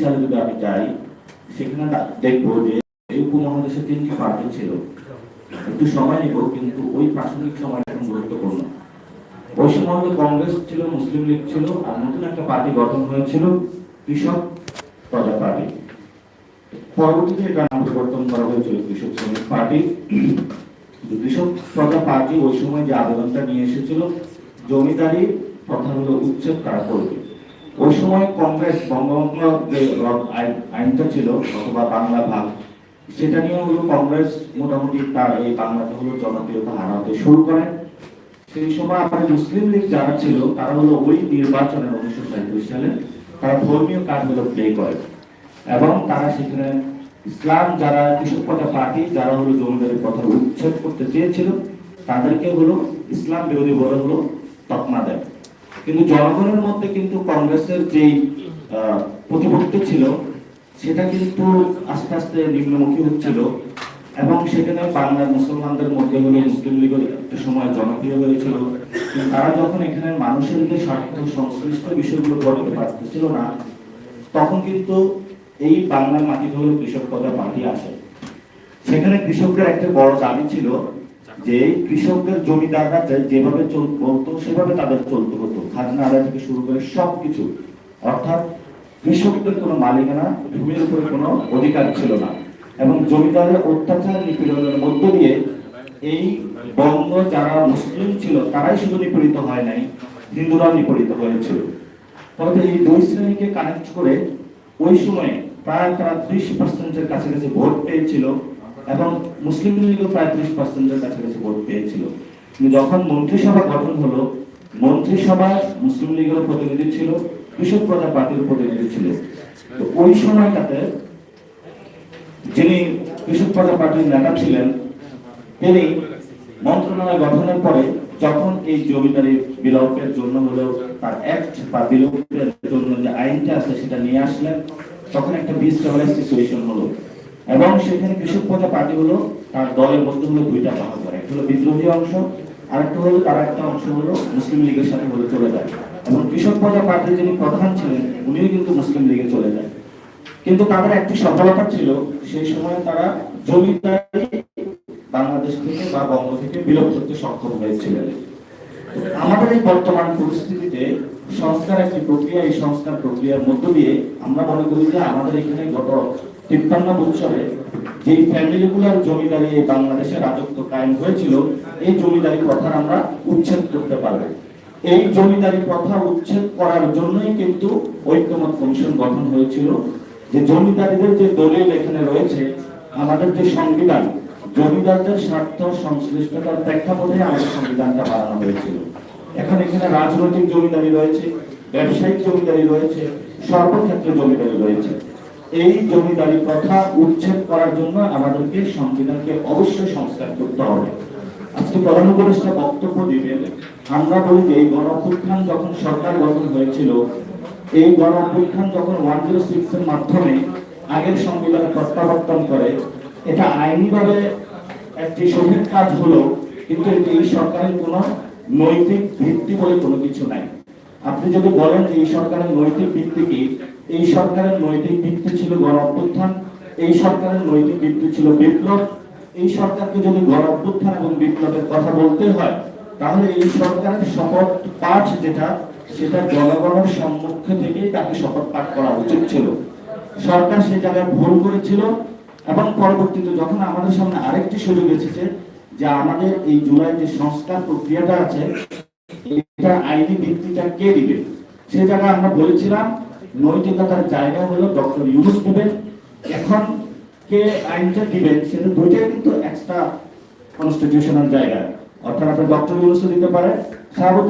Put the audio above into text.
সালে যদি আমি যাই, সেখানে যে এই উপমহাদেশে তিনটি পার্টি ছিল। একটু সময় নিব, কিন্তু ওই প্রাসঙ্গিক সময় এখন গুরুত্বপূর্ণ। ওই হলো কংগ্রেস ছিল, মুসলিম লীগ ছিল, আর নতুন একটা পার্টি গঠন হয়েছিল, কৃষক প্রজা পার্টি পরবর্তীতে এটা নাম পরিবর্তন করা হয়েছিল কৃষক শ্রমিক পার্টি কৃষক প্রজা পার্টি ওই সময় যে আবেদনটা নিয়ে এসেছিল, জমিদারি প্রথাগুলো উচ্ছেদ করা করবে? ওই সময় কংগ্রেস বঙ্গবন্ধু আইনটা ছিল, অথবা বাংলা ভাগ, সেটা নিয়ে হলো কংগ্রেস মোটামুটি তার এই বাংলাতে হলো জনপ্রিয়তা হারাতে শুরু করে। সেই সময় আমাদের মুসলিম লীগ যারা ছিল, তারা হলো ওই নির্বাচনের উনিশশো সাঁত্রিশ সালে তারা ধর্মীয় কাজগুলো প্লে করে। এবং তারা সেখানে ইসলাম যারা কৃষক পথা পার্টি, যারা হলো জমিদারি কথা উচ্ছেদ করতে চেয়েছিল, তাদেরকে হলো ইসলাম বিরোধী বলে হলো তকমা দেয়। কিন্তু জনগণের মধ্যে কিন্তু কংগ্রেসের যে আহ, প্রতিপত্তি ছিল সেটা কিন্তু আস্তে আস্তে নিম্নমুখী হচ্ছিল এবং সেখানে বাংলার মুসলমানদের মধ্যে হলো মুসলিম লীগের একটা সময় জনপ্রিয় হয়েছিল। তারা যখন এখানে মানুষের যে স্বার্থ সংশ্লিষ্ট বিষয়গুলো করতে পারতেছিল না তখন কিন্তু এই বাংলার মাটিতে হলো কৃষক পদা পার্টি আসে। সেখানে কৃষকদের একটা বড় দাবি ছিল যে কৃষকদের জমিদাররা যে- যেভাবে চল বলতো, সেভাবে তাদের চলতে হতো। খাজনা আদায় থেকে শুরু করে সবকিছু। অর্থাৎ কৃষকদের কোনো মালিকানা, ভূমির উপরে কোনো অধিকার ছিল না। এবং জমিদারের অত্যাচার, নিপীড়নের মধ্য দিয়ে এই বঙ্গ যারা মুসলিম ছিল, তারাই শুধু নিপীড়িত হয় নাই, হিন্দুরাও নিপীড়িত হয়েছিল। ফলে এই দুই শ্রেণীকে কানেক্ট করে ওই সময়ে প্রায় তারা ত্রিশ পার্সেন্টের কাছাকাছি ভোট পেয়েছিল। এবং মুসলিম লীগও প্রায় ত্রিশ পার্সেন্টের কাছাকাছি ভোট পেয়েছিল। যখন মন্ত্রিসভা গঠন হলো মন্ত্রিসভায় মুসলিম লীগের প্রতিনিধি ছিল, কৃষক প্রজা পার্টির প্রতিনিধি ছিল। তো ওই সময়টাতে যিনি কৃষক প্রজা পার্টির নেতা ছিলেন, তিনি মন্ত্রণালয় গঠনের পরে যখন এই জমিদারি বিলোপের জন্য হলো তার অ্যাক্ট বা বিলোপের জন্য যে আইনটা আছে সেটা নিয়ে আসলেন, তখন একটা ডিস্টেবলাইজ সিচুয়েশন হলো। এবং সেখানে কৃষক প্রজা পার্টি হলো তার দলের মধ্যে হলো দুইটা ভাগ করে। একটা হলো বিদ্রোহী অংশ আর একটা হলো তার একটা অংশ হলো মুসলিম লীগের সাথে হলো চলে যায়। এবং কৃষক প্রজা পার্টির যিনি প্রধান ছিলেন, উনিও কিন্তু মুসলিম লীগে চলে যায়। কিন্তু তাদের একটি সফলতা ছিল, সেই সময় তারা জমিদারি বাংলাদেশ থেকে বা বঙ্গ থেকে বিলোপ করতে সক্ষম হয়েছিলেন। আমাদের এই বর্তমান পরিস্থিতিতে সংস্কার একটি প্রক্রিয়া, এই সংস্কার প্রক্রিয়ার মধ্য দিয়ে আমরা মনে করি যে আমাদের এখানে গত তিপ্পান্ন বছরে যে ফ্যামিলিগুলোর জমিদারি এই বাংলাদেশে রাজত্ব কায়েম হয়েছিল, এই জমিদারি প্রথার আমরা উচ্ছেদ করতে পারব। এই জমিদারি প্রথা উচ্ছেদ করার জন্যই কিন্তু ঐক্যমত কমিশন গঠন হয়েছিল। যে জমিদারিদের যে দলিল এখানে রয়েছে, আমাদের যে সংবিধান, জমিদারদের স্বার্থ, সংশ্লিষ্টতার প্রেক্ষাপটে আমাদের সংবিধানটা বানানো হয়েছিল। এখন এখানে রাজনৈতিক জমিদারি রয়েছে, ব্যবসায়িক জমিদারি রয়েছে, সর্বক্ষেত্রে জমিদারি রয়েছে। এই জমিদারি প্রথা উচ্ছেদ করার জন্য আমাদেরকে সংবিধানকে অবশ্যই সংস্কার করতে হবে। আজকে বক্তব্য দিবেন আমরা বলি যে এই যখন সরকার গঠন হয়েছিল, এই যখন ওয়ান জিরো সিক্স এর মাধ্যমে আগের সংবিধানে প্রত্যাবর্তন করে, এটা আইনিভাবে একটি সঠিক কাজ হলো, কিন্তু এটি এই সরকারের কোনো নৈতিক ভিত্তি বলে কোনো কিছু নাই। আপনি যদি বলেন যে এই সরকারের নৈতিক ভিত্তি কি এই সরকারের নৈতিক ভিত্তি ছিল গণ অভ্যুত্থান এই সরকারের নৈতিক ভিত্তি ছিল বিপ্লব। এই সরকারকে যদি গণ অভ্যুত্থান এবং বিপ্লবের কথা বলতে হয়, তাহলে এই সরকারের শপথ পাঠ যেটা, সেটা জনগণের সম্মুখে থেকেই তাকে শপথ পাঠ করা উচিত ছিল। সরকার সেই জায়গায় ভুল করেছিল এবং পরবর্তীতে যখন আমাদের সামনে আরেকটি সুযোগ এসেছে যে আমাদের এই জুলাই যে সংস্কার প্রক্রিয়াটা আছে, এটা আইনি ভিত্তিটা কে দিবে? সে জায়গায় আমরা বলেছিলাম নৈতিকতার জায়গা হলো ডক্টর ইউনুস দিবেন এখন কে আইনটা দিবেন সেটা দুইটাই কিন্তু এক্সট্রা কনস্টিটিউশনাল জায়গা। অর্থাৎ আপনি ডক্টর ইউনুসও দিতে পারে সার্বত